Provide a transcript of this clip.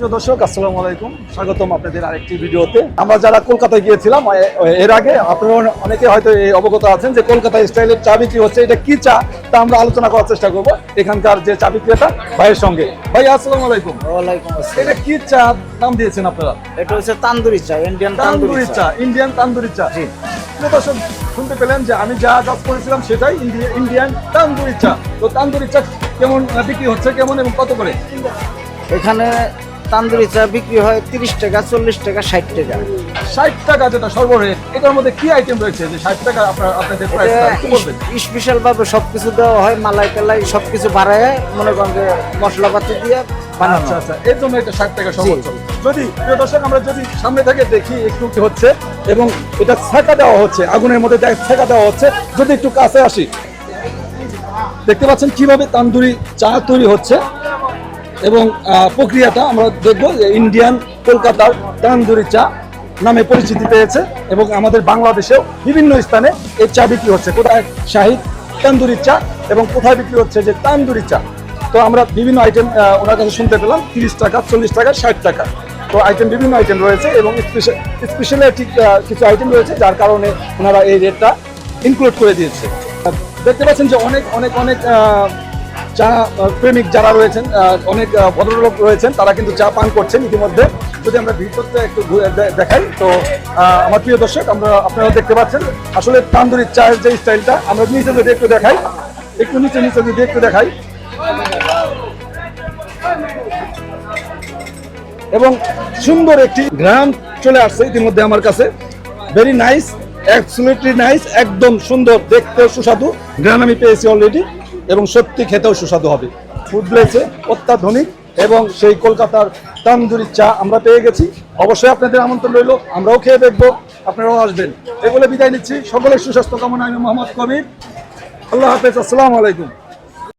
প্রিয় দর্শক আসসালামু আলাইকুম। স্বাগতম আপনাদের আরেকটি ভিডিওতে। আমরা যারা কলকাতায় গিয়েছিলাম এর আগে আপনারা অনেকে হয়তো এই অবগত আছেন যে কলকাতা স্টাইলের চা বিক্রি হচ্ছে। এটা কি চা? তা আমরা আলোচনা করার চেষ্টা করব এখানকার যে চা বিক্রেতা ভাইয়ের সঙ্গে। ভাই আসসালামু আলাইকুম। ওয়ালাইকুম আসসালাম। এটা কি চা? নাম দিয়েছেন আপনারা? এটা হচ্ছে তান্দুরি চা ইন্ডিয়ান তান্দুরি চা। ইন্ডিয়ান তান্দুরি চা। জি। প্রিয় দর্শক শুনতে পেলেন যে আমি যা কাজ করেছিলাম সেটাই ইন্ডিয়া- ইন্ডিয়ান তান্দুরি চা। তো তান্দুরি চা কেমন বিক্রি হচ্ছে কেমন এবং কত করে? এখানে তান্দুরি চা বিক্রি হয় তিরিশ টাকা চল্লিশ টাকা ষাট টাকা। ষাট টাকা যেটা সর্বরেট এটার মধ্যে কি আইটেম রয়েছে যে ষাট টাকা আপনার আপনাদের স্পেশাল ভাবে সবকিছু দেওয়া হয় মালাই টালাই সবকিছু বাড়ায় মনে করেন যে মশলাপাতি দিয়ে আচ্ছা আচ্ছা এর জন্য এটা ষাট টাকা সর্বোচ্চ। যদি প্রিয় দর্শক আমরা যদি সামনে থেকে দেখি একটু কি হচ্ছে এবং এটা ছেঁকা দেওয়া হচ্ছে আগুনের মধ্যে দেওয়া হচ্ছে যদি একটু কাছে আসি দেখতে পাচ্ছেন কীভাবে তান্দুরি চা তৈরি হচ্ছে? এবং প্রক্রিয়াটা আমরা দেখব যে ইন্ডিয়ান কলকাতার তান্দুরি চা নামে পরিচিতি পেয়েছে এবং আমাদের বাংলাদেশেও বিভিন্ন স্থানে এই চা বিক্রি হচ্ছে। কোথায়? শাহিদ তান্দুরি চা এবং কোথায় বিক্রি হচ্ছে যে তান্দুরি চা। তো আমরা বিভিন্ন আইটেম ওনার কাছে শুনতে পেলাম, তিরিশ টাকা, চল্লিশ টাকা, ষাট টাকা। তো আইটেম বিভিন্ন আইটেম রয়েছে এবং স্পেশাল স্পেশালিটি কিছু আইটেম রয়েছে যার কারণে ওনারা এই রেটটা ইনক্লুড করে দিয়েছে। দেখতে পাচ্ছেন যে অনেক অনেক অনেক চা প্রেমিক যারা রয়েছেন অনেক ভদ্রলোক রয়েছেন, তারা কিন্তু চা পান করছেন ইতিমধ্যে। যদি আমরা ভিতরটা একটু দেখাই, তো আমার প্রিয় দর্শক, আমরা আপনারা দেখতে পাচ্ছেন। আসলে তান্দুরি চায়ের যে স্টাইলটা, আমরা নিচে যদি একটু দেখাই, একটু নিচে নিচে যদি একটু দেখাই। এবং সুন্দর একটি গ্রাম চলে আসছে ইতিমধ্যে আমার কাছে। ভেরি নাইস নাইস একদম সুন্দর দেখতে সুস্বাদু। গ্রাম আমি পেয়েছি অলরেডি এবং সত্যি খেতেও সুস্বাদু হবে। ফুড অত্যাধুনিক এবং সেই কলকাতার তান্দুরি চা আমরা পেয়ে গেছি। অবশ্যই আপনাদের আমন্ত্রণ রইল, আমরাও খেয়ে দেখব, আপনারাও আসবেন। এগুলো বিদায় নিচ্ছি। সকলের সুস্বাস্থ্য কামনা আমি মোহাম্মদ কবির। আল্লাহ হাফেজ, আসসালামু আলাইকুম।